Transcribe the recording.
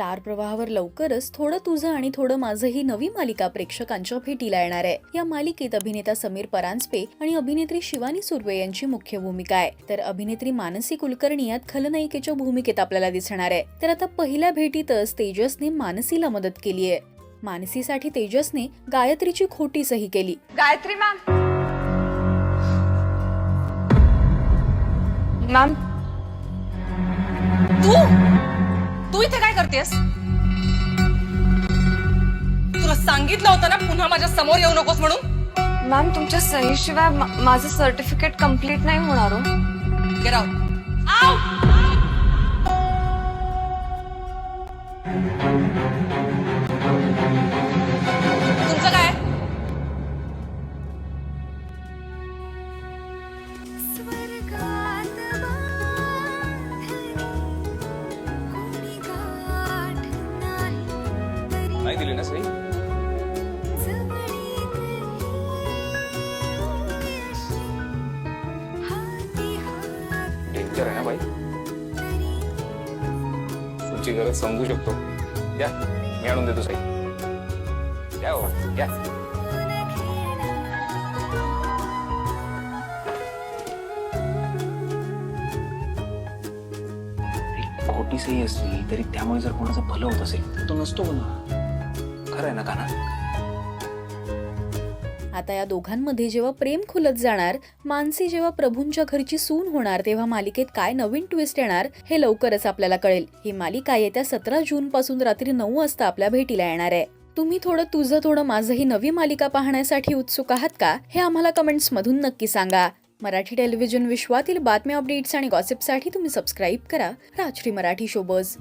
Star प्रवाहावर लवकरच थोडं तुझं आणि थोडं माझं ही नवी मालिका प्रेक्षकांच्या भेटीला येणार आहे. या मालिकेत अभिनेता समीर परांजपे आणि अभिनेत्री शिवानी सुर्वे यांची मुख्य भूमिका आहे. तर अभिनेत्री मानसी कुलकर्णी यात खलनायिकेच्या भूमिकेत आपल्याला दिसणार आहे. तर आता पहिल्या भेटीतच तेजसने मानसीला मदत केली आहे. मानसीसाठी तेजसने गायत्रीची खोटी सही केली. गायत्री मॅम. मॅम. तू? तू इथे काय करतेस तुला सांगितलं होतं ना पुन्हा माझ्यासमोर येऊ नकोस म्हणून मॅम तुमच्या सहीशिवाय मा- माझं सर्टिफिकेट कंप्लीट नाही होणार हो Get out. Out! नाही दिली ना सई? डेंजर आहे ना बाई. तुमची गरज समजू शकतो. द्या मी आणून देतो साई. द्या हो द्या खोटी सही असली तरी त्यामुळे जर कोणाचं भलं होत असेल तो नसतो गुन्हा खरं आहे ना काना? आता या दोघांमध्ये जेव्हा प्रेम खुलत जाणार मानसी जेव्हा प्रभूंच्या घरची सून होणार तेव्हा मालिकेत काय नवीन ट्विस्ट येणार हे लवकरच आपल्याला कळेल. ही मालिका येत्या सतरा जून पासून रात्री नऊ वाजता आपल्या भेटीला येणार आहे. तुम्ही थोडं तुझं थोडं माझं ही नवी मालिका पाहण्यासाठी उत्सुक आहात का? हे आम्हाला कमेंट्स मधून नक्की सांगा. मराठी टेलिव्हिजन विश्वातील बातम्या अपडेट्स आणि गॉसिपसाठी तुम्ही सबस्क्राईब करा. राजश्री मराठी शोबज